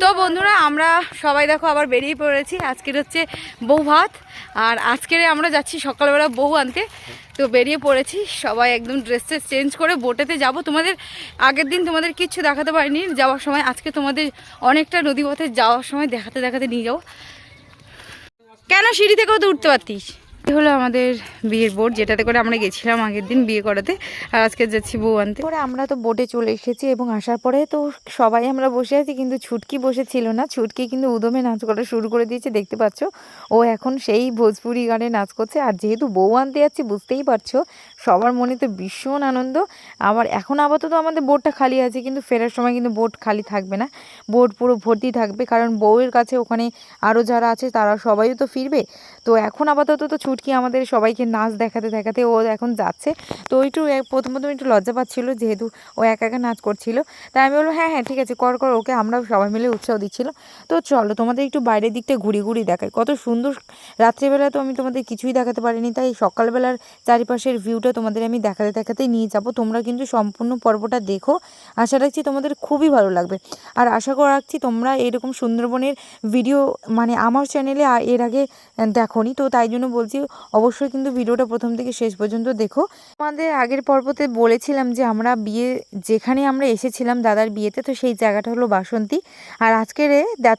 তো বন্ধুরা, আমরা সবাই দেখো আবার বেরিয়ে পড়েছি। আজকের হচ্ছে বউ ভাত, আর আজকের আমরা যাচ্ছি সকালবেলা বউ আনতে। তো বেরিয়ে পড়েছি, সবাই একদম ড্রেস ট্রেস চেঞ্জ করে বোটেতে যাব। তোমাদের আগের দিন তোমাদের কিচ্ছু দেখাতে পারিনি, যাওয়ার সময় আজকে তোমাদের অনেকটা নদীপথে যাওয়ার সময় দেখাতে দেখাতে নিয়ে যাব। কেন সিঁড়ি থেকেও তো উঠতে পারতিস? হলো আমাদের বিয়ের বোর্ড, যেটাতে করে আমরা গেছিলাম আগের দিন বিয়ে করাতে, আর আজকে যাচ্ছি বউ আনতে। পরে আমরা তো বোটে চলে এসেছি এবং আসার পরে তো সবাই আমরা বসে আছি, কিন্তু ছুটকি বসেছিল না। ছুটকি কিন্তু উদমে নাচ করা শুরু করে দিয়েছে, দেখতে পাচ্ছ? ও এখন সেই ভোজপুরি গানে নাচ করছে, আর যেহেতু বউ আনতে যাচ্ছি, বুঝতেই পারছ, সবার মনে তো ভীষণ আনন্দ। আবার এখন আপাতত আমাদের বোটটা খালি আছে, কিন্তু ফেরার সময় কিন্তু বোট খালি থাকবে না। বোট পুরো ভর্তি থাকবে, কারণ বউয়ের কাছে ওখানে আরও যারা আছে, তারা সবাইও তো ফিরবে। তো এখন আপাতত তো ছুটকি আমাদের সবাইকে নাচ দেখাতে দেখাতে ও এখন যাচ্ছে। তো একটু, এক- প্রথম প্রথম একটু লজ্জা পাচ্ছিল যেহেতু ও একা একা নাচ করছিল। তাই আমি বললাম হ্যাঁ হ্যাঁ ঠিক আছে, কর কর, ওকে আমরা সবাই মিলে উৎসাহ দিচ্ছিল। তো চলো, তোমাদের একটু বাইরের দিকটা ঘুরি ঘুরি দেখাই। কত সুন্দর, রাত্রিবেলা তো আমি তোমাদের কিছুই দেখাতে পারিনি, তাই সকালবেলার চারিপাশের ভিউটা তোমাদের আমি দেখাতে দেখাতেই নিয়ে যাব। তোমরা কিন্তু সম্পূর্ণ পর্বটা দেখো। আশা রাখছি তোমাদের খুবই ভালো লাগবে। আর আশা করা, রাখছি তোমরা এরকম সুন্দরবনের ভিডিও মানে আমার চ্যানেলে এর আগে দেখোনি, তো তাই জন্য বলছি অবশ্যই কিন্তু ভিডিওটা প্রথম থেকে শেষ পর্যন্ত দেখো। আমাদের আগের পর্বতে বলেছিলাম যে আমরা বিয়ে, যেখানে আমরা এসেছিলাম দাদার বিয়েতে, তো সেই জায়গাটা হলো বাসন্তী। আর আজকের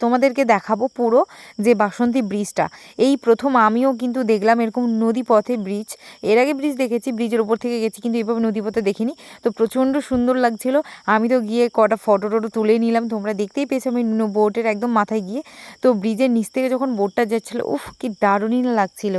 তোমাদেরকে দেখাবো পুরো যে বাসন্তী ব্রিজটা। এই প্রথম আমিও কিন্তু দেখলাম এরকম নদী পথে ব্রিজ। এর আগে ব্রিজ দেখেছি, ব্রিজের ওপর থেকে গেছি, কিন্তু এভাবে নদী পথে দেখিনি। তো প্রচণ্ড সুন্দর লাগছিল। আমি তো গিয়ে কটা ফটো টটো তুলে নিলাম, তোমরা দেখতেই পেয়েছ আমি বোটের একদম মাথায় গিয়ে। তো ব্রিজের নিচ থেকে যখন বোটটা যাচ্ছিল, উফ, কি দারুণই লাগছিল।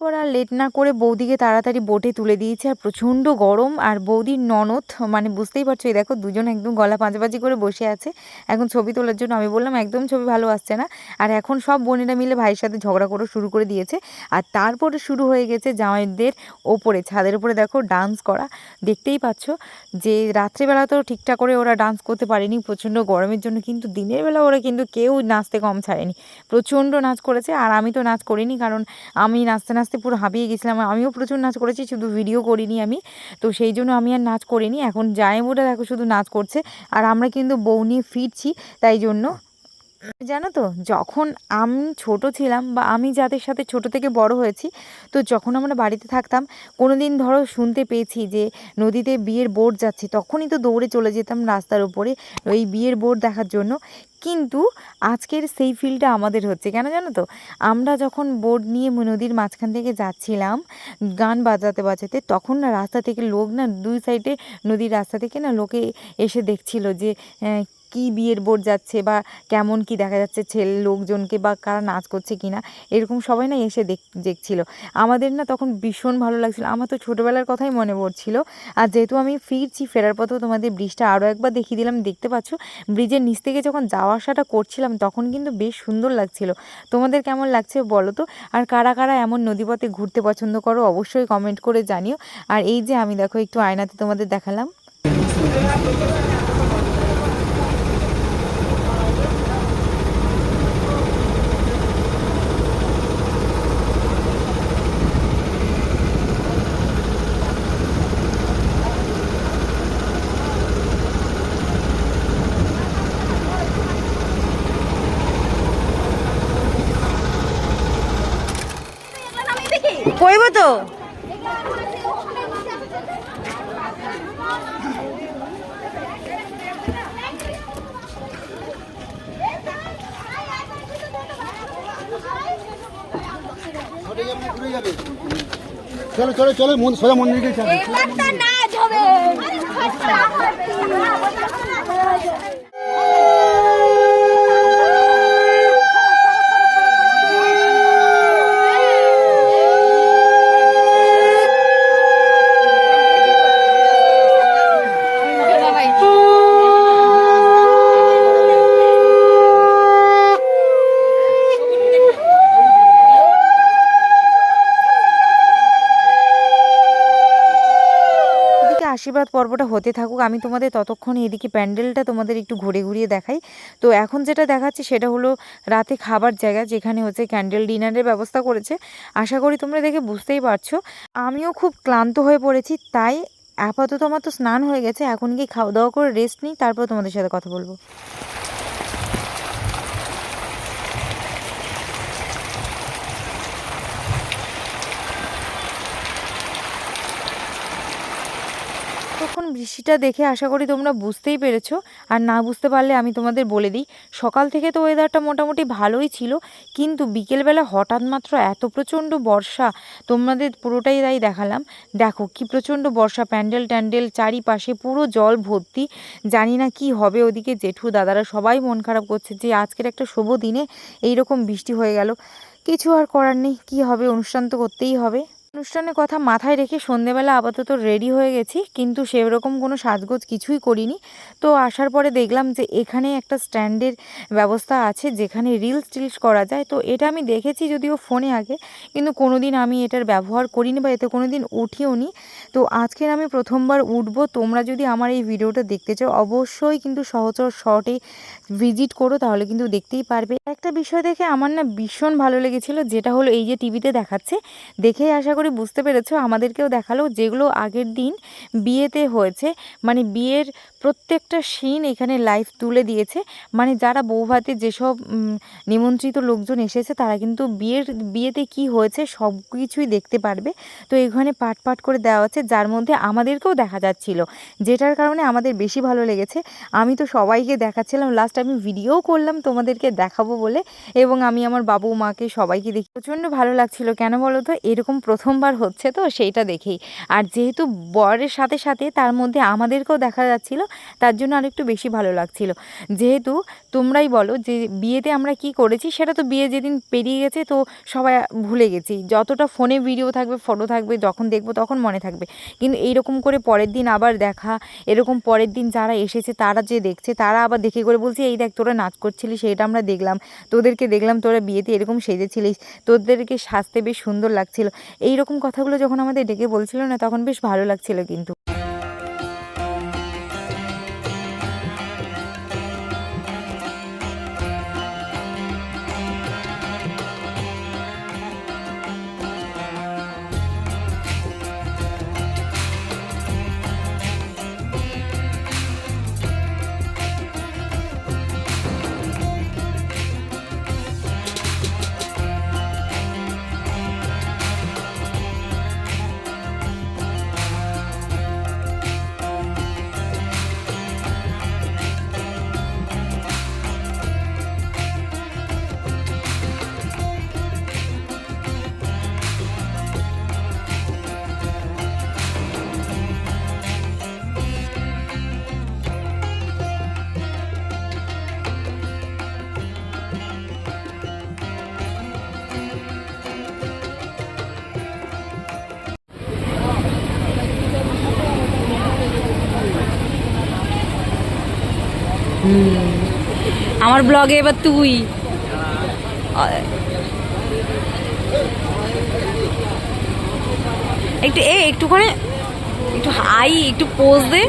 এরপর আর লেট না করে বৌদিকে তাড়াতাড়ি বোটে তুলে দিয়েছে, আর প্রচণ্ড গরম, আর বৌদির ননদ মানে বুঝতেই পারছ, এই দেখো দুজন একদম গলা পাঁচাপাচি করে বসে আছে। এখন ছবি তোলার জন্য আমি বললাম, একদম ছবি ভালো আসছে না। আর এখন সব বোনেরা মিলে ভাইয়ের সাথে ঝগড়া করে শুরু করে দিয়েছে। আর তারপরে শুরু হয়ে গেছে জামাইদের ওপরে, ছাদের উপরে দেখো ডান্স করা। দেখতেই পাচ্ছ যে রাত্রিবেলা তো ঠিকঠাক করে ওরা ডান্স করতে পারেনি, প্রচণ্ড গরমের জন্য, কিন্তু দিনের বেলা ওরা কিন্তু কেউ নাচতে কম ছাড়েনি। প্রচণ্ড নাচ করেছে, আর আমি তো নাচ করিনি, কারণ আমি নাচতে নাচতে পুরো হাঁপিয়ে গেছিলাম। আমিও প্রচুর নাচ করেছি, শুধু ভিডিও করিনি আমি। তো সেই জন্য আমি আর নাচ করিনি। এখন জায়মুটা দেখো শুধু নাচ করছে। আর আমরা কিন্তু বউ নিয়ে ফিরছি, তাই জন্য জানো তো, যখন আমি ছোট ছিলাম বা আমি যাদের সাথে ছোট থেকে বড় হয়েছি, তো যখন আমরা বাড়িতে থাকতাম কোনো দিন ধরো শুনতে পেয়েছি যে নদীতে বিয়ের বোট যাচ্ছে, তখনই তো দৌড়ে চলে যেতাম রাস্তার উপরে ওই বিয়ের বোর্ড দেখার জন্য। কিন্তু আজকের সেই ফিলটা আমাদের হচ্ছে, কেন জানো তো? আমরা যখন বোট নিয়ে নদীর মাঝখান থেকে যাচ্ছিলাম, গান বাজাতে বাজাতে, তখন না রাস্তা থেকে লোক না দুই সাইডে নদীর রাস্তা থেকে না লোকে এসে দেখছিল যে কি বিয়ের বোট যাচ্ছে বা কেমন কি দেখা যাচ্ছে ছেলে লোকজনকে বা কারা নাচ করছে কিনা এরকম সবাই না এসে দেখ, দেখছিল। আমাদের না তখন ভীষণ ভালো লাগছিল। আমার তো ছোটোবেলার কথাই মনে পড়ছিল। আর যেহেতু আমি ফিরছি, ফেরার পথেও তোমাদের ব্রিজটা আরও একবার দেখিয়ে দিলাম। দেখতে পাচ্ছ, ব্রিজের নিচ থেকে যখন যাওয়া আসাটা করছিলাম, তখন কিন্তু বেশ সুন্দর লাগছিল। তোমাদের কেমন লাগছে বলো তো? আর কারা কারা এমন নদীপথে ঘুরতে পছন্দ করো, অবশ্যই কমেন্ট করে জানিও। আর এই যে আমি দেখো, একটু আয়নাতে তোমাদের দেখালাম। কইব তো? চলো চলো চলো মন সোজা মন্দিরে চলো আশীর্বাদ পর্বটা হতে থাকুক, আমি তোমাদের ততক্ষণ এদিকে প্যান্ডেলটা তোমাদের একটু ঘুরে ঘুরিয়ে দেখাই। তো এখন যেটা দেখাচ্ছি সেটা হলো রাতে খাবার জায়গা, যেখানে হচ্ছে ক্যান্ডেল ডিনারের ব্যবস্থা করেছে। আশা করি তোমরা দেখে বুঝতেই পারছ। আমিও খুব ক্লান্ত হয়ে পড়েছি, তাই আপাতত আমার তো স্নান হয়ে গেছে এখন গিয়ে খাওয়া দাওয়া করে রেস্ট নিই, তারপর তোমাদের সাথে কথা বলব। বৃষ্টিটা দেখে আশা করি তোমরা বুঝতেই পেরেছ। আর না বুঝতে পারলে আমি তোমাদের বলে দিই, সকাল থেকে তো ওয়েদারটা মোটামুটি ভালোই ছিল, কিন্তু বিকেলবেলা হঠাৎ মাত্র এত প্রচণ্ড বর্ষা, তোমাদের পুরোটাই তাই দেখালাম। দেখো কি প্রচণ্ড বর্ষা, প্যান্ডেল ট্যান্ডেল, চারিপাশে পুরো জল ভর্তি। জানি না কি হবে ওদিকে, জেঠু দাদারা সবাই মন খারাপ করছে যে আজকের একটা শুভ দিনে এই রকম বৃষ্টি হয়ে গেল। কিছু আর করার নেই, কী হবে, অনুষ্ঠান তো করতেই হবে। অনুষ্ঠানের কথা মাথায় রেখে সন্ধেবেলা আপাতত রেডি হয়ে গেছি, কিন্তু সেরকম কোনো সাজগোজ কিছুই করিনি। তো আসার পরে দেখলাম যে এখানে একটা স্ট্যান্ডের ব্যবস্থা আছে যেখানে রিলস টিলস করা যায়। তো এটা আমি দেখেছি যদিও ফোনে আগে, কিন্তু কোনো দিন আমি এটার ব্যবহার করিনি বা এতে কোনো দিন উঠিও নি তো আজকের আমি প্রথমবার উঠবো। তোমরা যদি আমার এই ভিডিওটা দেখতে চাও, অবশ্যই কিন্তু সহচর শর্টে ভিজিট করো, তাহলে কিন্তু দেখতেই পারবে। একটা বিষয় দেখে আমার না ভীষণ ভালো লেগেছিল, যেটা হলো এই যে টিভিতে দেখাচ্ছে। দেখেই আশা করি বুঝতে পেরেছ, আমাদেরকেও দেখাল যেগুলো আগের দিন বিয়েতে হয়েছে। মানে বিয়ের প্রত্যেকটা সিন এখানে লাইভ তুলে দিয়েছে। মানে যারা বৌভাতে যেসব নিমন্ত্রিত লোকজন এসেছে, তারা কিন্তু বিয়ের, বিয়েতে কি হয়েছে সব কিছুই দেখতে পারবে। তো এখানে পাট পাট করে দেওয়া আছে। যার মধ্যে আমাদেরকেও দেখা যাচ্ছিল, যেটার কারণে আমাদের বেশি ভালো লেগেছে। আমি তো সবাইকে দেখাচ্ছিলাম লাস্ট আমি ভিডিও করলাম তোমাদেরকে দেখাবো বলে, এবং আমি আমার বাবু, মাকে সবাইকে দেখি প্রচণ্ড ভালো লাগছিল। কেন বলো তো, এরকম প্রথমবার হচ্ছে তো সেইটা দেখেই। আর যেহেতু বরের সাথে সাথে তার মধ্যে আমাদেরকেও দেখা যাচ্ছিল, তার জন্য আরেকটু বেশি ভালো লাগছিল। যেহেতু তোমরাই বলো যে বিয়েতে আমরা কি করেছি, সেটা তো বিয়ে যেদিন পেরিয়ে গেছে তো সবাই ভুলে গেছি। যতটা ফোনে ভিডিও থাকবে ফটো থাকবে, যখন দেখব তখন মনে থাকবে। কিন্তু এইরকম করে পরের দিন আবার দেখা, এরকম পরের দিন যারা এসেছে তারা যে দেখছে, তারা আবার দেখে করে বলছে, এই দেখ তোরা নাচ করছিলি সেটা আমরা দেখলাম, তোদেরকে দেখলাম, তোরা বিয়েতে এরকম সেজেছিলিস, তোদেরকে সাজতে বেশ সুন্দর লাগছিল। এইরকম কথাগুলো যখন আমাদের ডেকে বলছিল না, তখন বেশ ভালো লাগছিল কিন্তু। আমার ব্লগে এবার তুই। একটু এ একটুখানি একটু হাই একটু পোজ দে।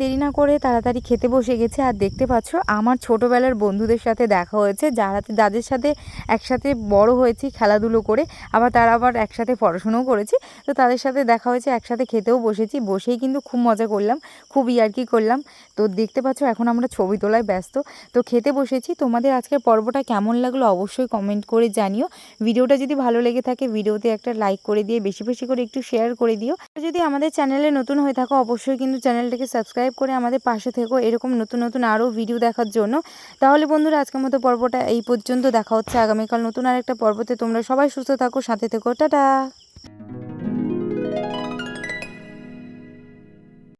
দেরি না করে তাড়াতাড়ি খেতে বসে গেছে। আর দেখতে পাচ্ছ, আমার ছোটোবেলার বন্ধুদের সাথে দেখা হয়েছে। যারা যাদের সাথে একসাথে বড় হয়েছি, খেলাধুলো করে, আবার তারা আবার একসাথে পড়াশুনোও করেছি। তো তাদের সাথে দেখা হয়েছে, একসাথে খেতেও বসেছি। বসেই কিন্তু খুব মজা করলাম খুব ইয়ার্কি করলাম। তো দেখতে পাচ্ছ, এখন আমরা ছবি তোলায় ব্যস্ত। তো খেতে বসেছি। তোমাদের আজকের পর্বটা কেমন লাগল অবশ্যই কমেন্ট করে জানিও। ভিডিওটা যদি ভালো লেগে থাকে, ভিডিওতে একটা লাইক করে দিয়ে, বেশি বেশি করে একটু শেয়ার করে দিও। যদি আমাদের চ্যানেলে নতুন হয়ে থাকো, অবশ্যই কিন্তু চ্যানেলটাকে সাবস্ক্রাইব করে আমাদের পাশে থেকো। এরকম নতুন নতুন আরও ভিডিও দেখার জন্য। তাহলে বন্ধুরা, আজকের মতো পর্বটা এই পর্যন্ত। দেখা হচ্ছে আগামীকাল নতুন আরেকটা পর্বতে। তোমরা সবাই সুস্থ থাকো, সাথে থেকো। টাটা!